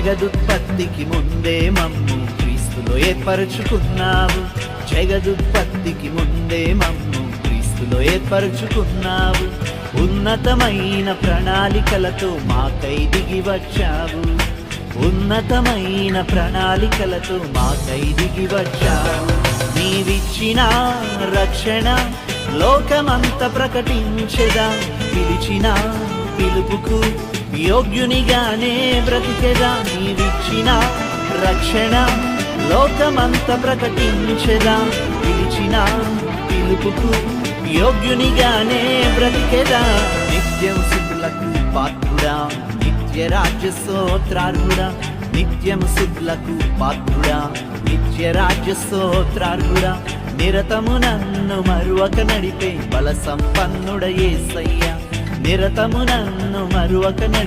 జగదుత్పత్తికి ముందే మమ్ము క్రీస్తులో ఏర్పరచుకున్నావు. జగదుత్పత్తికి ముందే మమ్ము క్రీస్తులో ఏర్పరచుకున్నావు. ఉన్నతమైన ప్రణాళికలతో మాకై దిగి వచ్చావు. ఉన్నతమైన ప్రణాళికలతో మాకై దిగి వచ్చావు. నీవిచ్చిన రక్షణ లోకమంత ప్రకటించదా? పిలిచిన పిలుపుకు యోగ్యునిగానే బ్రతికెదా నీవిచ్చిన రక్షణ లోకమంత ప్రకటించెదా పిలిచిన పిలుపుకు యోగ్యునిగానే బ్రతికెదా? నిత్యం శుద్ధులకు పాత్రుడా నిత్య రాజ్య స్తోత్రార్హుడా నిత్యం శుద్ధులకు పాత్రుడా నిత్య రాజ్య స్తోత్రార్హుడా నిరతము నన్ను మరువక నడిపే బల సంపన్నుడయే సయ్యా. నిరతము నన్ను మరువక నడి